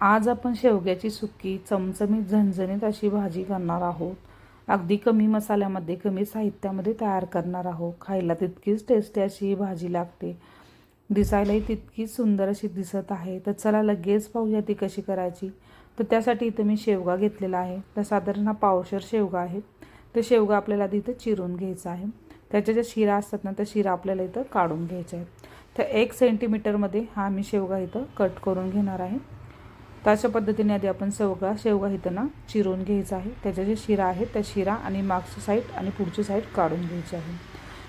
आज आपण शेवग्याची सुकी चमचमीत झणझणीत अशी भाजी करणार आहोत. अगदी कमी मसाल्यामध्ये कमी साहित्यामध्ये तयार करणार आहोत. खायला तितकीच टेस्टी अशी ही भाजी लागते. दिसायलाही तितकीच सुंदर अशी दिसत आहे. तर चला लगेच पाहूया ती कशी करायची. तर त्यासाठी इथं मी शेवगा घेतलेला आहे. तर साधारण हा पावशर शेवगा आहे. तर शेवगा आपल्याला आधी इथं चिरून घ्यायचा आहे. त्याच्या ज्या शिरा असतात ना त्या शिरा आपल्याला इथं काढून घ्यायच्या आहेत. तर एक सेंटीमीटरमध्ये हा मी शेवगा इथं कट करून घेणार आहे. तर अशा पद्धतीने आधी आपण शेवगा शेवगा इथं चिरून घ्यायचा आहे. त्याच्या जे शिरा आहेत त्या शिरा आणि मागची साईड आणि पुढची साईड काढून घ्यायची आहे.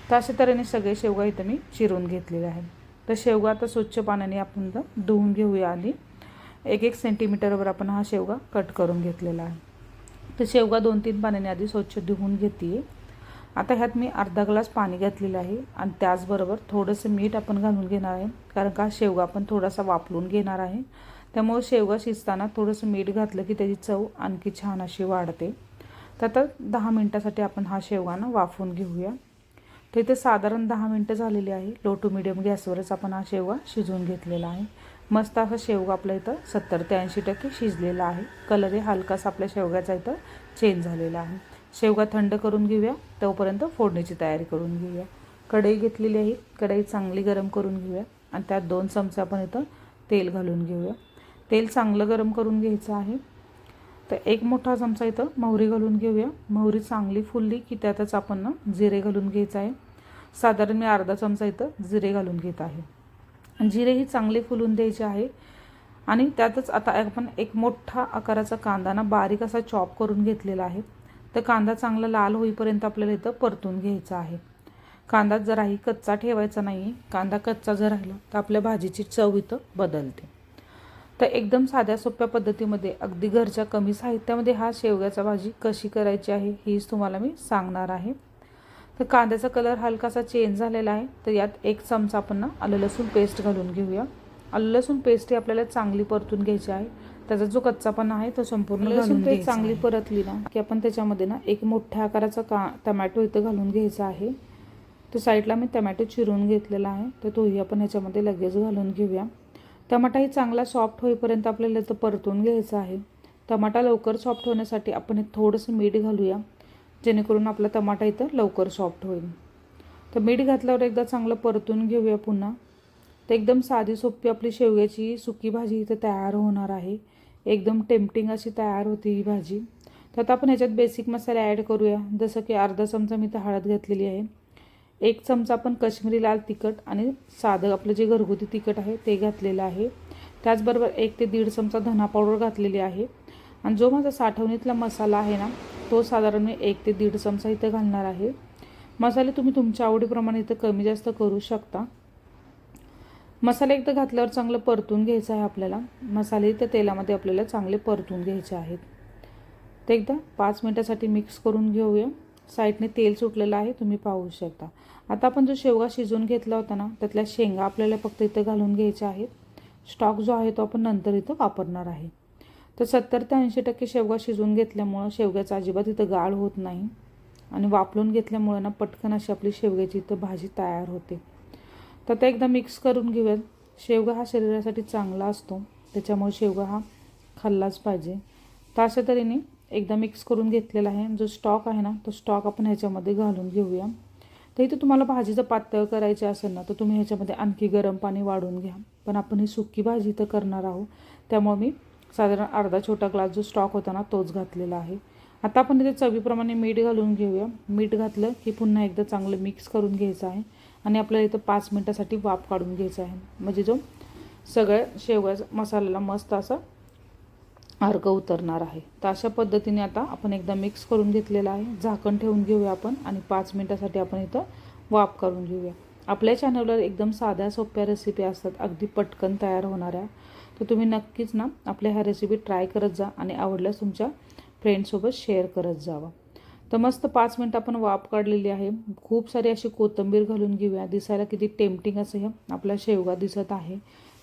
तर अशा तऱ्हेने सगळे शेवगा इथं मी चिरून घेतलेले आहे. तर शेवगा आता स्वच्छ पाण्याने आपण धुवून घेऊया आधी. एक एक सेंटीमीटरवर आपण हा शेवगा कट करून घेतलेला आहे. तर शेवगा दोन तीन पाण्याने आधी स्वच्छ धुवून घेते आता ह्यात मी अर्धा ग्लास पाणी घातलेलं आहे आणि त्याचबरोबर थोडंसं मीठ आपण घालून घेणार आहे कारण का शेवगा आपण थोडासा वापरून घेणार आहे. त्यामुळे शेवगा शिजताना थोडंसं मीठ घातलं की त्याची चव आणखी छान अशी वाढते. तर आता दहा मिनटासाठी आपण हा शेवगाना वाफवून घेऊया. तर इथे साधारण दहा मिनटं झालेली आहे. लो टू मिडियम गॅसवरच आपण हा शेवगा शिजवून घेतलेला आहे. मस्त असा शेवगा आपल्या इथं सत्तर ते ऐंशी टक्के शिजलेला आहे. कलरही हलकासा आपल्या शेवग्याचा इथं चेंज झालेला आहे. शेवगा थंड करून घेऊया. तोपर्यंत फोडणीची तयारी करून घेऊया. कढई घेतलेली आहे. कढई चांगली गरम करून घेऊया. आणि त्यात दोन चमचे आपण इथं तेल घालून घेऊया. तेल चांगलं गरम करून घ्यायचं आहे. तर एक मोठा चमचा इथं मोहरी घालून घेऊया. मोहरी चांगली फुलली की त्यातच आपण ना जिरे घालून घ्यायचं आहे. साधारण मी अर्धा चमचा इथं जिरे घालून घेत आहे. जिरे ही चांगले फुलून द्यायचे आहे. आणि त्यातच आता आपण एक मोठा आकाराचा कांदा ना बारीक असा चॉप करून घेतलेला आहे. तर कांदा चांगला लाल होईपर्यंत आपल्याला इथं परतून घ्यायचा आहे. कांदा जराही कच्चा ठेवायचा नाही. कांदा कच्चा जर राहिला तर आपल्या भाजीची चव इथं बदलते. तर एकदम साध्या सोप्या पद्धतीमध्ये अगदी घरच्या कमी साहित्यामध्ये हा शेवग्याचा भाजी कशी करायची आहे हीच तुम्हाला मी सांगणार आहे. तर कांद्याचा कलर हलकासा चेंज झालेला आहे तर यात एक चमचा आपण ना आलं लसूण पेस्ट घालून घेऊया. आलं लसूण पेस्ट ही आपल्याला चांगली परतून घ्यायची आहे. त्याचा जो कच्चापणा आहे तो संपूर्ण लसूण पेस्ट चांगली परतली ना की आपण त्याच्यामध्ये ना एक मोठ्या आकाराचा का टमॅटो इथं घालून घ्यायचा आहे. तर साईडला मी टमॅटो चिरून घेतलेला आहे. तर तोही आपण ह्याच्यामध्ये लगेच घालून घेऊया. टमाटाही चांगला सॉफ्ट होईपर्यंत आपल्याला इथं परतून घ्यायचा आहे. टमाटा लवकर सॉफ्ट होण्यासाठी आपण हे थोडंसं मीठ घालूया जेणेकरून आपला टमाटा इथं लवकर सॉफ्ट होईल. तर मीठ घातल्यावर एकदा चांगलं परतून घेऊया पुन्हा. तर एकदम साधी सोपी आपली शेवग्याची सुकी भाजी इथं तयार होणार आहे. एकदम टेम्पटिंग अशी तयार होती ही भाजी. तर आता आपण ह्याच्यात बेसिक मसाले ॲड करूया. जसं की अर्धा चमचा मी तर हळद घातलेली आहे. एक चमचा आपण कश्मीरी लाल तिखट आणि साधं आपलं जे घरगुती तिखट आहे ते घातलेलं आहे. त्याचबरोबर एक ते दीड चमचा धना पावडर घातलेली आहे. आणि जो माझा साठवणीतला मसाला आहे ना तो साधारण मी एक ते दीड चमचा इथं घालणार आहे. मसाले तुम्ही तुमच्या आवडीप्रमाणे इथं कमी जास्त करू शकता. मसाले एकदा घातल्यावर चांगलं परतून घ्यायचं आहे आपल्याला. मसाले त्या तेलामध्ये आपल्याला चांगले परतून घ्यायचे आहेत. ते एकदा पाच मिनटासाठी मिक्स करून घेऊया. साईडने तेल सुटलेलं आहे तुम्ही पाहू शकता. आता आपण जो शेवगा शिजवून घेतला होता ना त्यातल्या शेंगा आपल्याला फक्त इथं घालून घ्यायच्या आहेत. स्टॉक जो आहे तो आपण नंतर इथं वापरणार आहे. तर सत्तर ते ऐंशी टक्के शेवगा शिजवून घेतल्यामुळं शेवग्याचा अजिबात इथं गाळ होत नाही. आणि वापरून घेतल्यामुळं ना पटकन अशी आपली शेवग्याची इथं भाजी तयार होते. तर ते एकदा मिक्स करून घेऊयात. शेवगा हा शरीरासाठी चांगला असतो. त्याच्यामुळे शेवगा हा खाल्लाच पाहिजे. तर अशा तऱ्हेने एकदा मिक्स करून घेतलेला आहे. जो स्टॉक आहे ना तो स्टॉक आपण ह्याच्यामध्ये घालून घेऊया. तर इथे तुम्हाला भाजीचं पातळ करायची असेल ना तर तुम्ही ह्याच्यामध्ये आणखी गरम पाणी वाढून घ्या. पण आपण ही सुकी भाजी तर करणार आहोत. त्यामुळे मी साधारण अर्धा छोटा ग्लास जो स्टॉक होता ना तोच घातलेला आहे. आता आपण इथे चवीप्रमाणे मीठ घालून घेऊया. मीठ घातलं की पुन्हा एकदा चांगलं मिक्स करून घ्यायचं आहे. आणि आपल्याला इथं पाच मिनटासाठी वाफ काढून घ्यायचा आहे. म्हणजे जो सगळ्या शेवग्याचा मसाल्याला मस्त असा अर्क उतरणार आहे. तर अशा पद्धतीने आता आपण एकदा मिक्स करून घेतलेला आहे. झाकण ठेवून घेऊया आपण आणि पाच मिनटासाठी आपण इथं वाफ करून घेऊया. आपल्या चॅनलवर एकदम साध्या सोप्या रेसिपी असतात. अगदी पटकन तयार होणाऱ्या. तर तुम्ही नक्कीच ना आपल्या ह्या रेसिपी ट्राय करत जा आणि आवडल्यास तुमच्या फ्रेंडसोबत शेअर करत जावा. तर मस्त पाच मिनटं आपण वाफ काढलेली आहे. खूप सारी अशी कोथिंबीर घालून घेऊया. दिसायला किती टेम्पटिंग असं हे आपला शेवगा दिसत आहे.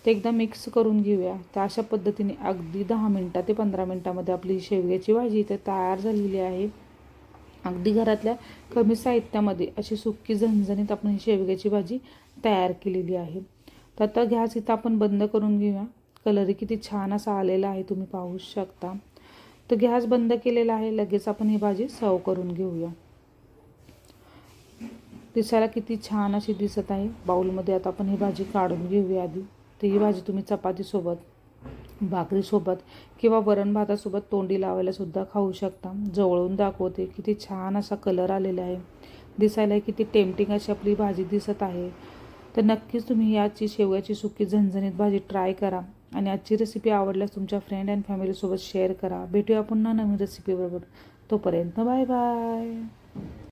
ते एकदा मिक्स करून घेऊया. तर अशा पद्धतीने अगदी दहा मिनटा ते पंधरा मिनटामध्ये आपली शेवग्याची भाजी इथे तयार झालेली आहे. अगदी घरातल्या कमी साहित्यामध्ये अशी सुक्की झणझणीत आपण ही शेवग्याची भाजी तयार केलेली आहे. तर आता गॅस इथं आपण बंद करून घेऊया. कलरही किती छान असा आलेला आहे तुम्ही पाहू शकता. तर गॅस बंद केलेला आहे लगेच आपण ही भाजी सर्व करून घेऊया. दिसायला किती छान अशी दिसत आहे. बाऊलमध्ये आता आपण ही भाजी काढून घेऊया आधी. तर ही भाजी तुम्ही चपातीसोबत भाकरीसोबत किंवा वरण भातासोबत तोंडी लावायलासुद्धा खाऊ शकता. जवळून दाखवते किती छान असा कलर आलेला आहे. दिसायला किती टेम्पटिंग अशी आपली भाजी दिसत आहे. तर नक्कीच तुम्ही याची शेवयाची सुकी झणझणीत भाजी ट्राय करा आणि आजची रेसिपी आवडल्यास तुमच्या फ्रेंड अँड फॅमिलीसोबत शेअर करा. भेटूया पुन्हा नवीन रेसिपीबरोबर तोपर्यंत बाय बाय